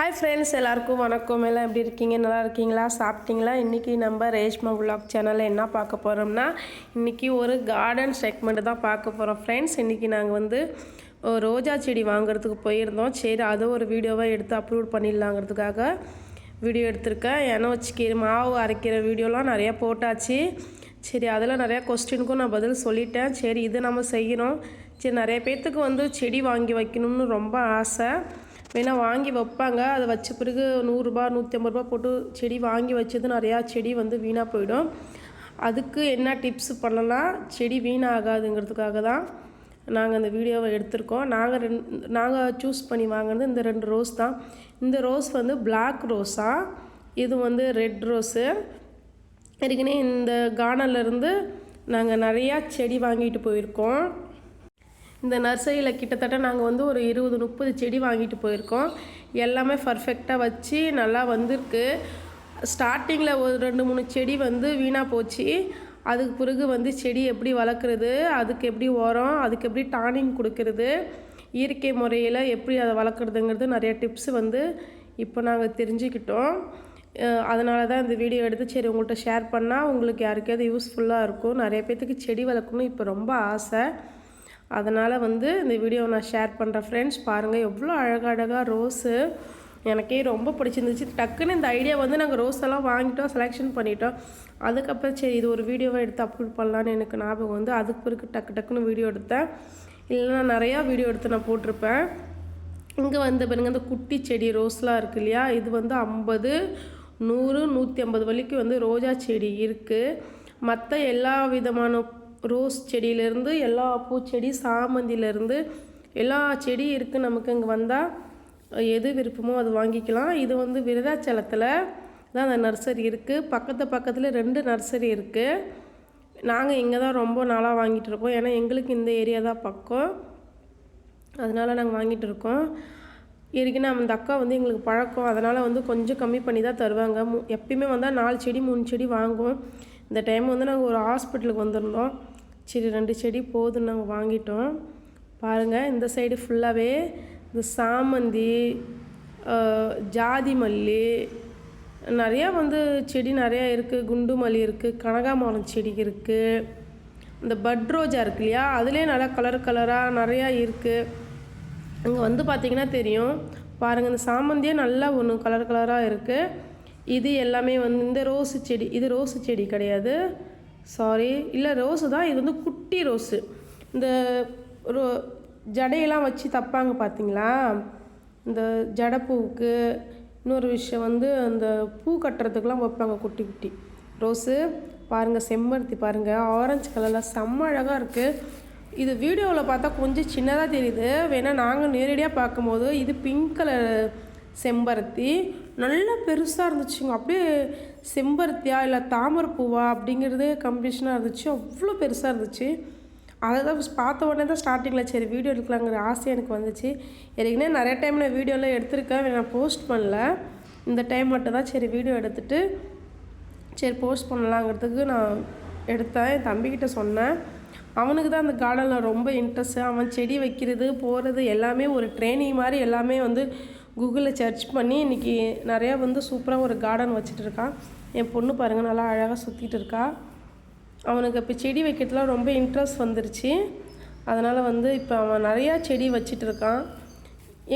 Hi friends எல்லாருக்கும் வணக்கம். எல்லாம் எப்படி இருக்கீங்க? நல்லா இருக்கீங்களா? சாப்பிட்டீங்களா? இன்றைக்கி நம்ம ரேஷ்மா விலாக் சேனலில் என்ன பார்க்க போகிறோம்னா இன்றைக்கி ஒரு கார்டன் செக்மெண்ட் தான் பார்க்க போகிறோம் ஃப்ரெண்ட்ஸ் இன்றைக்கி நாங்கள் வந்து ரோஜா செடி வாங்குறதுக்கு போயிருந்தோம். சரி அதை ஒரு வீடியோவாக எடுத்து அப்லோட் பண்ணிடலாங்கிறதுக்காக வீடியோ எடுத்திருக்கேன். ஏன்னா வச்சுக்கி மாவு அரைக்கிற வீடியோலாம் நிறையா போட்டாச்சு. சரி அதில் நிறையா கொஸ்டினுக்கும் நான் பதில் சொல்லிட்டேன். சரி இது நம்ம செய்யணும். சரி நிறைய பேர்த்துக்கு வந்து செடி வாங்கி வைக்கணும்னு ரொம்ப ஆசை. வேணால் வாங்கி வைப்பாங்க. அதை வச்ச பிறகு நூறுரூபா நூற்றி ஐம்பது ரூபா போட்டு செடி வாங்கி வச்சது நிறையா செடி வந்து வீணாக போயிடும். அதுக்கு என்ன டிப்ஸ் பண்ணலாம்? செடி வீணாகாதுங்கிறதுக்காக தான் நாங்கள் அந்த வீடியோவை எடுத்திருக்கோம். நாங்கள் ரெண் நாங்கள் சூஸ் பண்ணி வாங்கினது இந்த ரெண்டு ரோஸ் தான். இந்த ரோஸ் வந்து பிளாக் ரோஸா இது வந்து ரெட் ரோஸு ஏற்கனவே இந்த கார்டன்லேருந்து நாங்கள் நிறையா செடி வாங்கிட்டு போயிருக்கோம். இந்த நர்சரியில் கிட்டத்தட்ட நாங்கள் வந்து ஒரு இருபது முப்பது செடி வாங்கிட்டு போயிருக்கோம். எல்லாமே பர்ஃபெக்டாக வச்சு நல்லா வந்திருக்கு. ஸ்டார்டிங்கில் ஒரு ரெண்டு மூணு செடி வந்து வீணாக போச்சு. அதுக்கு பிறகு வந்து செடி எப்படி வளர்க்குறது அதுக்கு எப்படி உரம் அதுக்கு எப்படி டானிங் கொடுக்கறது இயற்கை முறையில் எப்படி அதை வளர்க்குறதுங்கிறது நிறைய டிப்ஸ் வந்து இப்போ நாங்கள் தெரிஞ்சுக்கிட்டோம். அதனால தான் இந்த வீடியோ எடுத்து சரி உங்கள்கிட்ட ஷேர் பண்ணால் உங்களுக்கு யாருக்காவது யூஸ்ஃபுல்லாக இருக்கும். நிறைய பேர்த்துக்கு செடி வளர்க்கணும் இப்போ ரொம்ப ஆசை. அதனால் வந்து இந்த வீடியோவை நான் ஷேர் பண்ணுறேன் ஃப்ரெண்ட்ஸ் பாருங்கள் எவ்வளோ அழகழகாக ரோஸு எனக்கே ரொம்ப பிடிச்சிருந்துச்சு. டக்குன்னு இந்த ஐடியா வந்து நாங்கள் ரோஸ் எல்லாம் வாங்கிட்டோம் செலெக்ஷன் பண்ணிட்டோம். அதுக்கப்புறம் சரி இது ஒரு வீடியோவை எடுத்து அப்லோட் பண்ணலான்னு எனக்கு ஞாபகம் வந்து அதுக்கு பிறகு டக்கு டக்குன்னு வீடியோ எடுத்தேன். இல்லைன்னா நிறையா வீடியோ எடுத்து நான் போட்டிருப்பேன். இங்கே வந்து பாருங்க இந்த குட்டி செடி ரோஸ்லாம் இருக்கு இல்லையா? இது வந்து ஐம்பது நூறு நூற்றி ஐம்பது வரைக்கும் வந்து ரோஜா செடி இருக்குது மற்ற எல்லா விதமான ரோஸ் செடியிலேருந்து எல்லா பூச்செடி சாமந்திலேருந்து எல்லா செடி இருக்குது நமக்கு இங்கே வந்தால் எது விருப்பமோ அது வாங்கிக்கலாம். இது வந்து விருதாச்சலத்தில் தான் அந்த நர்சரி இருக்குது பக்கத்து பக்கத்தில் ரெண்டு நர்சரி இருக்குது நாங்கள் இங்கே தான் ரொம்ப நாளாக வாங்கிட்டு இருக்கோம். ஏன்னா எங்களுக்கு இந்த ஏரியா தான் பக்கம். அதனால் நாங்கள் வாங்கிட்டு இருக்கோம். ஏற்கனவே அந்த அக்கா வந்து எங்களுக்கு பழக்கம். அதனால் வந்து கொஞ்சம் கம்மி பண்ணி தான் தருவாங்க. மு எப்பயுமே வந்தால் நாலு செடி மூணு செடி வாங்குவோம். இந்த டைம் வந்து நாங்கள் ஒரு ஹாஸ்பிட்டலுக்கு வந்திருந்தோம். சரி ரெண்டு செடி போதும் நாங்கள் வாங்கிட்டோம். பாருங்கள் இந்த சைடு ஃபுல்லாகவே இந்த சாமந்தி ஜாதி மல்லி நிறையா வந்து செடி நிறையா இருக்குது குண்டு மல்லி இருக்குது கனகாமரம் செடி இருக்குது இந்த பட் ரோஜா இருக்கு இல்லையா அதுலேயே நல்லா கலர் கலராக நிறையா இருக்குது அங்கே வந்து பார்த்திங்கன்னா தெரியும். பாருங்கள் இந்த சாமந்தியே நல்லா ஒன்று கலர் கலராக இருக்குது இது எல்லாமே வந்து இந்த ரோஸு செடி இது ரோஸு செடி கிடையாது. சாரி இல்லை ரோஸு தான் இது வந்து குட்டி ரோஸு. இந்த ரோ ஜடையெல்லாம் வச்சு தப்பாங்க பார்த்தீங்களா இந்த ஜடைப்பூவுக்கு இன்னொரு விஷயம் வந்து அந்த பூ கட்டுறதுக்கெலாம் வைப்பாங்க குட்டி குட்டி ரோஸு. பாருங்கள் செம்பருத்தி பாருங்கள் ஆரஞ்சு கலரில் செம்ம அழகாக இருக்குது இது வீடியோவில் பார்த்தா கொஞ்சம் சின்னதாக தெரியுது. வேணால் நாங்கள் நேரடியாக பார்க்கும்போது இது பிங்க் கலர் செம்பருத்தி. நல்லா பெருசாக இருந்துச்சுங்க. அப்படியே செம்பருத்தியா இல்லை தாமரைப்பூவா அப்படிங்கிறதே கம்பீஷனாக இருந்துச்சு. அவ்வளோ பெருசாக இருந்துச்சு. அதை தான் பார்த்த உடனே தான் ஸ்டார்டிங்கில் சரி வீடியோ எடுக்கலாங்கிற ஆசை எனக்கு வந்துச்சு. ஏற்கனவே நிறைய டைம் நான் வீடியோலாம் எடுத்திருக்கேன். நான் போஸ்ட் பண்ணல. இந்த டைம் மட்டும் தான் சரி வீடியோ எடுத்துட்டு சரி போஸ்ட் பண்ணலாங்கிறதுக்கு நான் எடுத்தேன். என் தம்பிக்கிட்ட சொன்னேன். அவனுக்கு தான் அந்த கார்டனில் ரொம்ப இன்ட்ரெஸ்ட்டு அவன் செடி வைக்கிறது போகிறது எல்லாமே ஒரு ட்ரைனிங் மாதிரி எல்லாமே வந்து கூகுளில் சர்ச் பண்ணி இன்றைக்கி நிறையா வந்து சூப்பராக ஒரு கார்டன் வச்சுட்டு இருக்கான். என் பொண்ணு பாருங்கள் நல்லா அழகாக சுற்றிட்டு இருக்கா. அவனுக்கு இப்போ செடி வைக்கிறதுலாம் ரொம்ப இன்ட்ரெஸ்ட் வந்துருச்சு. அதனால் வந்து இப்போ அவன் நிறையா செடி வச்சிட்டு இருக்கான்.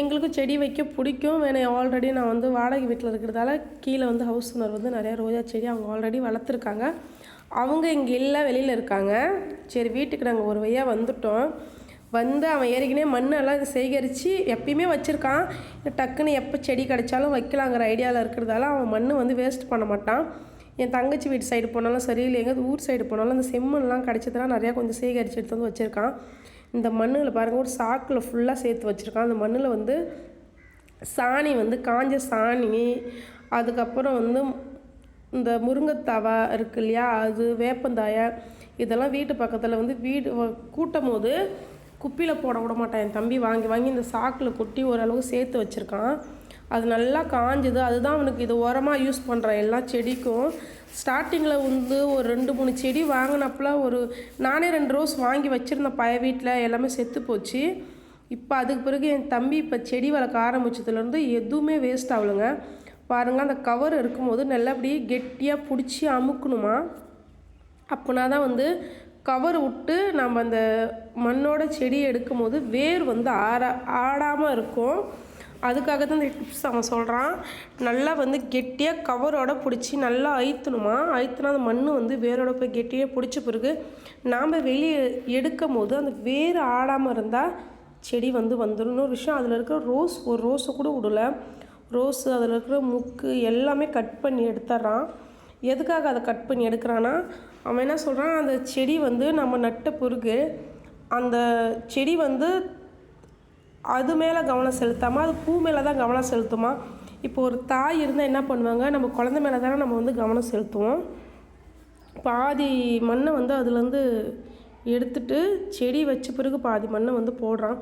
எங்களுக்கும் செடி வைக்க பிடிக்கும். வேணும் ஆல்ரெடி நான் வந்து வாடகை வீட்டில் இருக்கிறதால கீழே வந்து ஹவுஸ் ஓனர் வந்து நிறையா ரோஜா செடி அவங்க ஆல்ரெடி வளர்த்துருக்காங்க. அவங்க இங்கே இல்லை வெளியில் இருக்காங்க. சரி வீட்டுக்கு நாங்கள் ஒரு வழியாக வந்துட்டோம். வந்து அவன் ஏற்கனவே மண்ணெல்லாம் சேகரித்து எப்பயுமே வச்சுருக்கான். டக்குன்னு எப்போ செடி கிடைச்சாலும் வைக்கலாங்கிற ஐடியாவில் இருக்கிறதால அவன் மண் வந்து வேஸ்ட் பண்ண மாட்டான். என் தங்கச்சி வீட்டு சைடு போனாலும் சரி இல்லை எங்கேயாவது ஊர் சைடு போனாலும் அந்த செம்மண்லாம் கிடைச்சதுலாம் நிறையா கொஞ்சம் சேகரித்து எடுத்து வந்து வச்சுருக்கான். இந்த மண்ணில் பாருங்கள் ஒரு சாக்கில் ஃபுல்லாக சேர்த்து வச்சுருக்கான். அந்த மண்ணில் வந்து சாணி வந்து காஞ்ச சாணி அதுக்கப்புறம் வந்து இந்த முருங்கைத்தாவை இருக்கு இல்லையா அது வேப்பந்தாயை இதெல்லாம் வீட்டு பக்கத்தில் வந்து வீடு கூட்டும் போது குப்பியில் போட விட மாட்டான். என் தம்பி வாங்கி வாங்கி இந்த சாக்கில் கொட்டி ஓரளவு சேர்த்து வச்சுருக்கான். அது நல்லா காஞ்சுது. அதுதான் அவனுக்கு இது உரமாக யூஸ் பண்ணுறான் எல்லா செடிக்கும். ஸ்டார்டிங்கில் வந்து ஒரு ரெண்டு மூணு செடி வாங்கினப்பல ஒரு நானே ரெண்டு ரோஸ் வாங்கி வச்சுருந்தேன் பய வீட்டில் எல்லாமே செத்து போச்சு. இப்போ அதுக்கு பிறகு என் தம்பி இப்போ செடி வளர்க்க ஆரம்பிச்சதுலேருந்து எதுவுமே வேஸ்ட் ஆகலைங்க. பாருங்கள் அந்த கவர் இருக்கும்போது நல்லபடி கெட்டியாக பிடிச்சி அமுக்கணுமா? அப்போனா தான் வந்து கவர் விட்டு நம்ம அந்த மண்ணோட செடியை எடுக்கும் போது வேர் வந்து ஆறா ஆடாமல் இருக்கும். அதுக்காக தான் இந்த டிப்ஸ் அவன் சொல்கிறான் நல்லா வந்து கெட்டியாக கவரோட பிடிச்சி நல்லா அழுத்தணுமா? அழுத்தினா அந்த மண் வந்து வேரோட போய் கெட்டியாக பிடிச்ச பிறகு நாம் வெளியே எடுக்கும் போது அந்த வேர் ஆடாமல் இருந்தால் செடி வந்து வந்துடும் இன்னொரு விஷயம் அதில் இருக்கிற ரோஸ் ஒரு ரோஸை கூட விடல. ரோஸு அதில் இருக்கிற முக்கு எல்லாமே கட் பண்ணி எடுத்துட்றான் எதுக்காக அதை கட் பண்ணி எடுக்கிறான்னா அவன் என்ன சொல்கிறான் அந்த செடி வந்து நம்ம நட்ட பிறகு அந்த செடி வந்து அது மேலே கவனம் செலுத்தாமல் அது பூ மேலே தான் கவனம் செலுத்துமா? இப்போ ஒரு தாய் இருந்தால் என்ன பண்ணுவாங்க? நம்ம குழந்த மேலே தானே நம்ம வந்து கவனம் செலுத்துவோம். பாதி மண்ணை வந்து அதுலேருந்து எடுத்துட்டு செடி வச்ச பிறகு பாதி மண்ணை வந்து போடுறான்.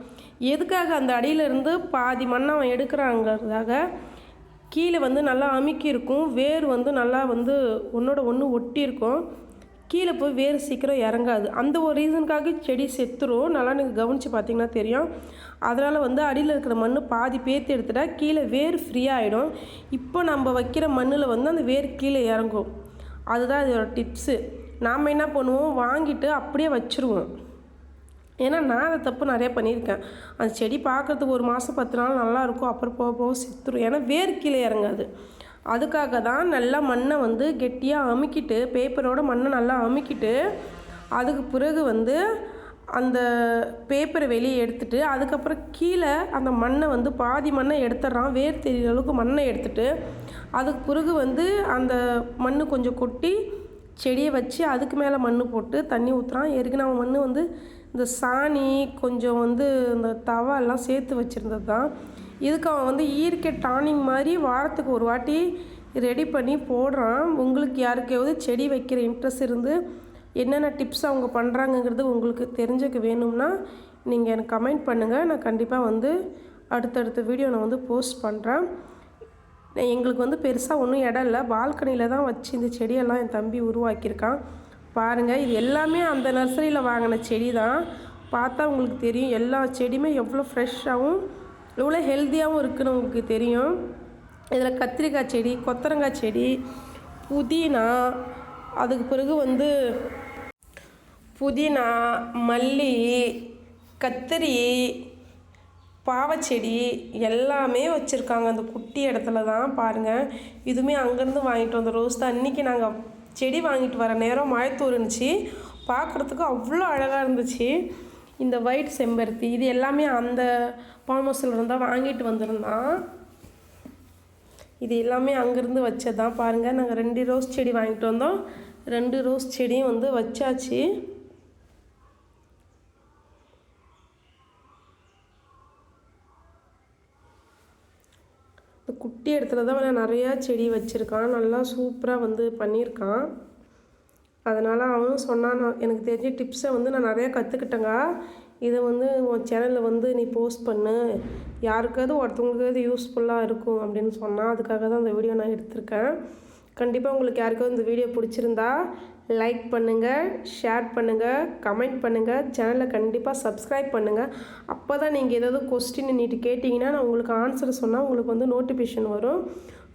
எதுக்காக அந்த அடியிலேருந்து பாதி மண்ணை அவன் எடுக்கிறாங்கிறதாக கீழே வந்து நல்லா அமுக்கி இருக்கும் வேர் வந்து நல்லா வந்து ஒன்றோட ஒன்று ஒட்டி இருக்கும். கீழே போய் வேர் சீக்கிரம் இறங்காது. அந்த ஒரு ரீசனுக்காக செடி செத்துரும். நல்லா நீங்கள் கவனித்து பார்த்தீங்கன்னா தெரியும். அதனால் வந்து அடியில் இருக்கிற மண் பாதி பேத்து எடுத்துட்டா கீழே வேர் ஃப்ரீயாக ஆகிடும் இப்போ நம்ம வைக்கிற மண்ணில் வந்து அந்த வேர் கீழே இறங்கும். அதுதான் இதோட டிப்ஸு நாம் என்ன பண்ணுவோம்? வாங்கிட்டு அப்படியே வச்சுருவோம். ஏன்னா நான் அதை தப்பு நிறைய பண்ணியிருக்கேன். அந்த செடி பார்க்குறதுக்கு ஒரு மாதம் பத்து நாள் நல்லாயிருக்கும் அப்புறம் போக போக செத்துரும். ஏன்னா வேர் கீழே இறங்காது. அதுக்காக தான் நல்லா மண்ணை வந்து கெட்டியாக அமுக்கிட்டு பேப்பரோட மண்ணை நல்லா அமுக்கிட்டு அதுக்கு பிறகு வந்து அந்த பேப்பரை வெளியே எடுத்துட்டு அதுக்கப்புறம் கீழே அந்த மண்ணை வந்து பாதி மண்ணை எடுத்துட்றான் வேர் தெரிகிற அளவுக்கு மண்ணை எடுத்துட்டு அதுக்கு பிறகு வந்து அந்த மண் கொஞ்சம் கொட்டி செடியை வச்சு அதுக்கு மேலே மண் போட்டு தண்ணி ஊற்றுறான் ஏற்கனவே அவன் மண் வந்து இந்த சாணி கொஞ்சம் வந்து இந்த தவா எல்லாம் சேர்த்து வச்சுருந்தது தான் இதுக்கு அவன் வந்து இயற்கை டானிங் மாதிரி வாரத்துக்கு ஒரு வாட்டி ரெடி பண்ணி போடுறான். உங்களுக்கு யாருக்காவது செடி வைக்கிற இன்ட்ரெஸ்ட் இருந்து என்னென்ன டிப்ஸ் அவங்க பண்ணுறாங்கங்கிறது உங்களுக்கு தெரிஞ்சுக்க வேணும்னா நீங்கள் எனக்கு கமெண்ட் பண்ணுங்கள் நான் கண்டிப்பாக வந்து அடுத்தடுத்த வீடியோ நான் வந்து போஸ்ட் பண்ணுறேன் எங்களுக்கு வந்து பெருசாக ஒன்றும் இடம் இல்லை. பால்கனியில் தான் வச்சு இந்த செடியெல்லாம் என் தம்பி உருவாக்கியிருக்கான். பாருங்கள் இது எல்லாமே அந்த நர்சரியில் வாங்கின செடி தான் பார்த்தா உங்களுக்கு தெரியும் எல்லா செடியுமே எவ்வளோ ஃப்ரெஷ்ஷாகவும் எவ்வளோ ஹெல்த்தியாகவும் இருக்குன்னு உங்களுக்கு தெரியும். இதில் கத்திரிக்காய் செடி கொத்தரங்காய் செடி புதினா அதுக்கு பிறகு வந்து புதினா மல்லி கத்திரி பாவச்செடி எல்லாமே வச்சுருக்காங்க. அந்த குட்டி இடத்துல தான் பாருங்கள் இதுவுமே அங்கேருந்து வாங்கிட்டு வந்த ரோஸ் தான். இன்றைக்கி நாங்கள் செடி வாங்கிட்டு வர நேரம் மழை இருந்துச்சு. பார்க்குறதுக்கு அவ்வளோ அழகாக இருந்துச்சு. இந்த ஒயிட் செம்பருத்தி இது எல்லாமே அந்த பாமோஸில் இருந்தால் வாங்கிட்டு வந்திருந்தான். இது எல்லாமே அங்கேருந்து வச்சது தான் பாருங்கள் நாங்கள் ரெண்டு ரோஸ் செடி வாங்கிட்டு வந்தோம். ரெண்டு ரோஸ் செடியும் வந்து வச்சாச்சு. இந்த குட்டி இடத்துல தான் நிறையா செடி வச்சுருக்கான். நல்லா சூப்பராக வந்து பண்ணியிருக்கான். அதனால் அவனும் சொன்னான் நான் எனக்கு தெரிஞ்ச டிப்ஸை வந்து நான் நிறையா கற்றுக்கிட்டேங்க இதை வந்து உன் சேனலில் வந்து நீ போஸ்ட் பண்ணு. யாருக்காவது ஒருத்தவங்களுக்காவது யூஸ்ஃபுல்லாக இருக்கும் அப்படின்னு சொன்னால் அதுக்காக தான் அந்த வீடியோ நான் எடுத்திருக்கேன். கண்டிப்பாக உங்களுக்கு யாருக்காவது இந்த வீடியோ பிடிச்சிருந்தா லைக் பண்ணுங்கள் ஷேர் பண்ணுங்கள் கமெண்ட் பண்ணுங்கள் சேனலை கண்டிப்பாக சப்ஸ்கிரைப் பண்ணுங்கள் அப்போ தான் நீங்கள் ஏதாவது கொஸ்டின் நீட்டு கேட்டிங்கன்னா நான் உங்களுக்கு ஆன்சர் சொன்னால் உங்களுக்கு வந்து நோட்டிஃபிகேஷன் வரும்.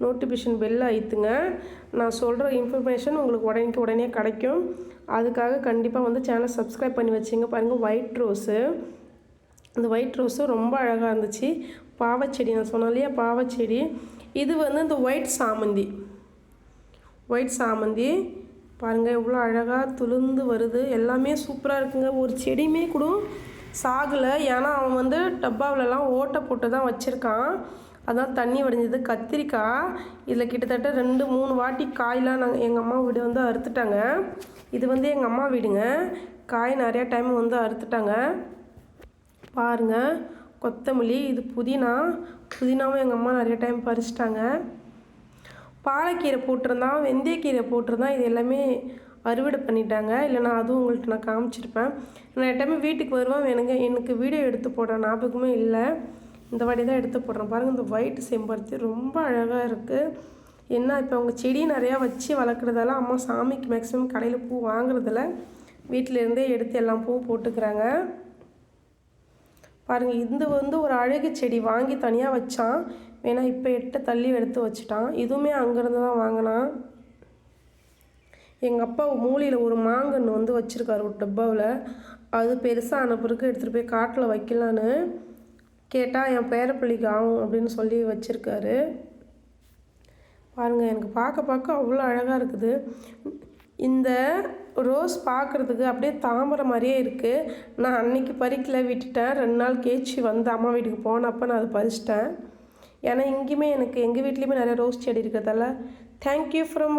நோட்டிஃபிகேஷன் பெல் அழுத்துங்க. நான் சொல்கிற இன்ஃபர்மேஷன் உங்களுக்கு உடனே உடனே கிடைக்கும். அதுக்காக கண்டிப்பாக வந்து சேனலை சப்ஸ்கிரைப் பண்ணி வச்சுங்க. பாருங்கள் ஒயிட் ரோஸு இந்த ஒயிட் ரோஸும் ரொம்ப அழகாக இருந்துச்சு. பாவச்செடி நான் சொன்னேன் இல்லையா? பாவச்செடி. இது வந்து இந்த ஒயிட் சாமந்தி. ஒயிட் சாமந்தி. பாருங்கள் எவ்வளோ அழகாக துளுந்து வருது. எல்லாமே சூப்பராக இருக்குங்க. ஒரு செடியுமே கூட சாகலை. ஏன்னா அவன் வந்து டப்பாவிலலாம் ஓட்டை போட்டு தான் வச்சுருக்கான். அதான் தண்ணி வடிஞ்சது. கத்திரிக்காய் இதில் கிட்டத்தட்ட ரெண்டு மூணு வாட்டி காயெலாம் நாங்கள் எங்கள் அம்மா வீடு வந்து அறுத்துட்டாங்க. இது வந்து எங்கள் அம்மா வீடுங்க. காய் நிறையா டைம் வந்து அறுத்துட்டாங்க. பாருங்கள் கொத்தமல்லி இது புதினா. புதினாவும் எங்கள் அம்மா நிறைய டைம் பறிச்சிட்டாங்க. பாலக்கீரை போட்டிருந்தான் வெந்தயக்கீரை போட்டிருந்தான் இது எல்லாமே அறுவடை பண்ணிட்டாங்க. இல்லைனா அதுவும் உங்கள்கிட்ட நான் காமிச்சிருப்பேன். நான் டைமே வீட்டுக்கு வருவேன் எனக்கு எனக்கு வீடியோ எடுத்து போடுற ஞாபகமே இல்லை. இந்த வாட்டி தான் எடுத்து போடுறேன் பாருங்கள் இந்த ஒயிட் செம்பருத்தி ரொம்ப அழகாக இருக்குது என்ன இப்போ அவங்க செடி நிறையா வச்சு வளர்க்குறதால அம்மா சாமிக்கு மேக்ஸிமம் கடையில் பூ வாங்குறதில்ல. வீட்டிலேருந்தே எடுத்து எல்லாம் பூ போட்டுக்கிறாங்க. பாருங்கள் இந்த வந்து ஒரு அழகு செடி வாங்கி தனியாக வச்சான். வேணால் இப்போ எட்ட தள்ளி எடுத்து வச்சுட்டான். இதுவுமே அங்கேருந்து தான் வாங்கினான். எங்கள் அப்பா மூலையில் ஒரு மாங்கன்று வந்து வச்சுருக்காரு ஒரு டப்பாவில். அது பெருசாக ஆன பிறகு எடுத்துகிட்டு போய் காட்டில் வைக்கலான்னு. கேட்டால் என் பேர பிள்ளைக்கு ஆகும் அப்படின்னு சொல்லி வச்சுருக்காரு. பாருங்கள் எனக்கு பார்க்க பார்க்க அவ்வளோ அழகாக இருக்குது. இந்த ரோஸ் பார்க்குறதுக்கு அப்படியே தாமரை மாதிரியே இருக்குது நான் அன்னைக்கு பறிக்கல விட்டுட்டேன். ரெண்டு நாள் கேச்சு வந்து அம்மா வீட்டுக்கு போனப்போ நான் அதை பறிச்சிட்டேன். ஏன்னா இங்கேயுமே எனக்கு எங்கள் வீட்லேயுமே நிறைய ரோஸ் செடி இருக்கிறதால தேங்க்யூ ஃப்ரம்